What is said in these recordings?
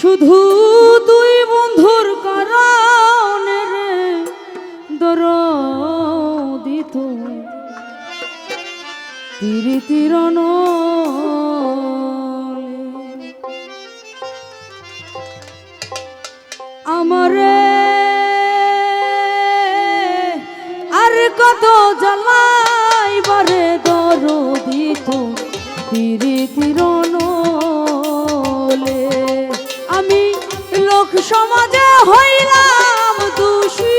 শুধু দুই বন্ধুর কারণে রে দরদিত তীরে তীরন আমারে আর কত জ্বালাইবারে দরদিত তীরে তীরনলে সমাজে হইলাম দোষী।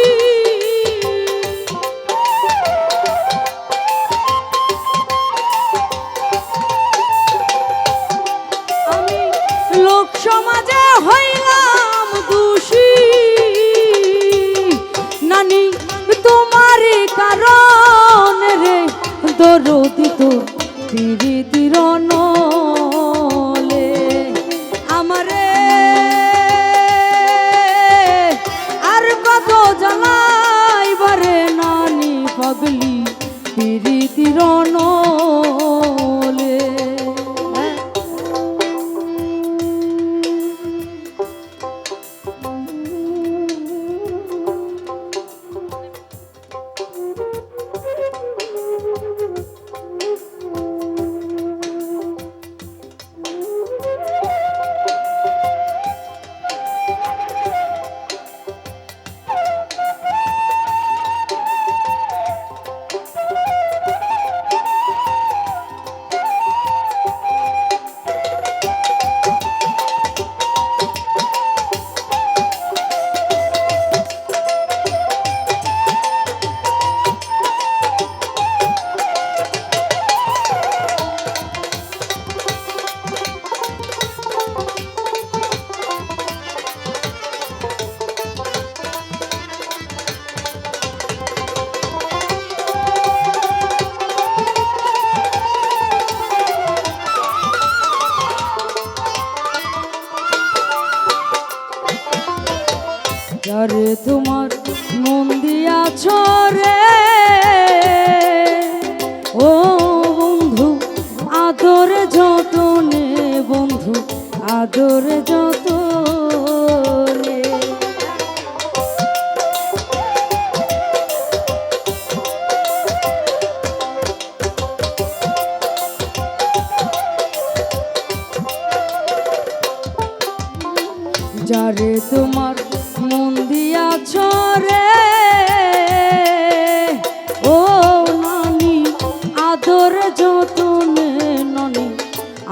আমি লোক সমাজে হইলাম দোষী। নানি তোমার কারণ রে দরদিত তীরে তীরনলে তীরে তীরনলে যারে তোমার মন দিয়াছ রে। ও বন্ধু আদরে যতনে বন্ধু আদরে যতনে। যারে তোমার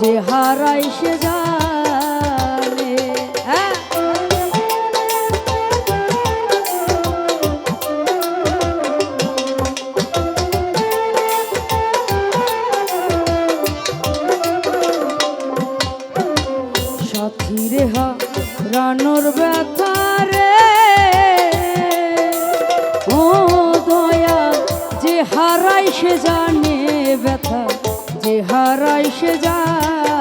যে হারাই সে জানে হ্যাঁ? সথিরে হারানোর ব্যথা রে ও দয়া যে হারাই সে জানে। হারাই সে যায়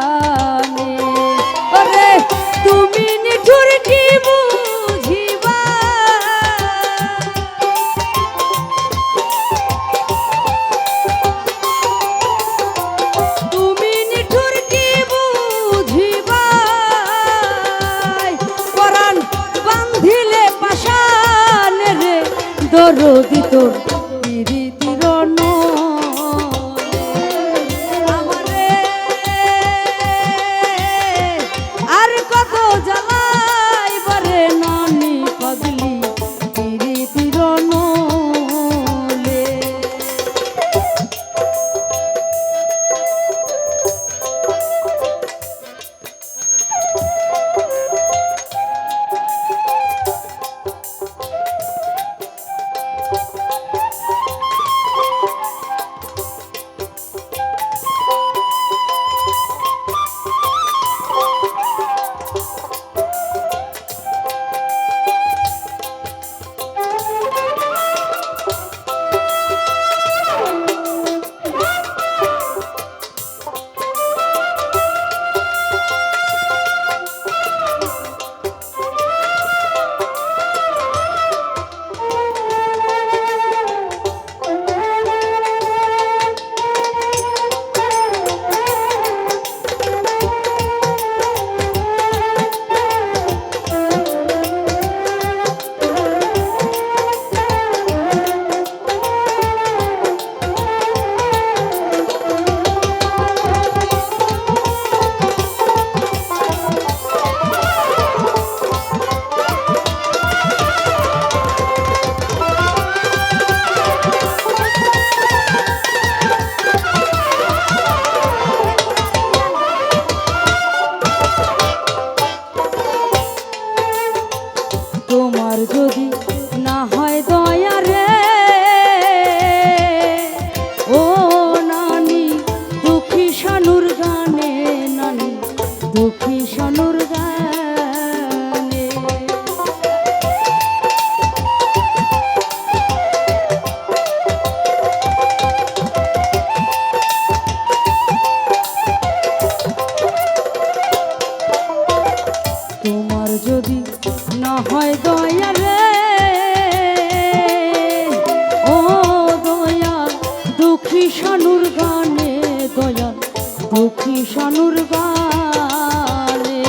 আছি সনুর গালে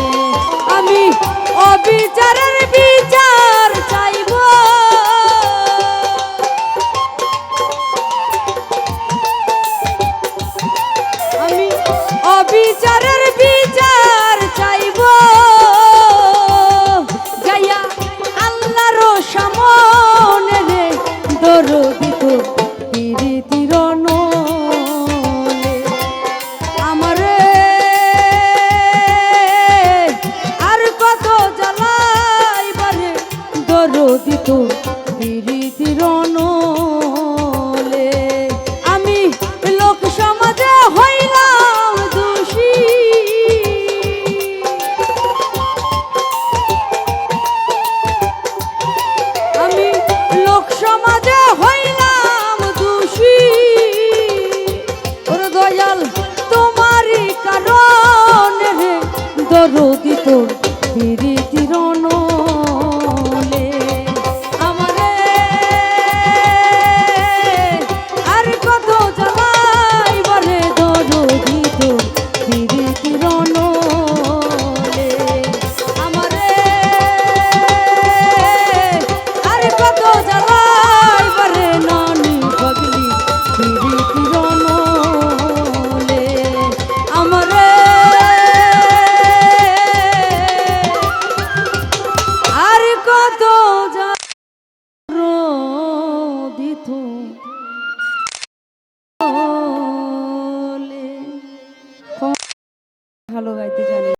আমি অবিচারের বিচার চাইব। আমি অবিচারের বিচার trù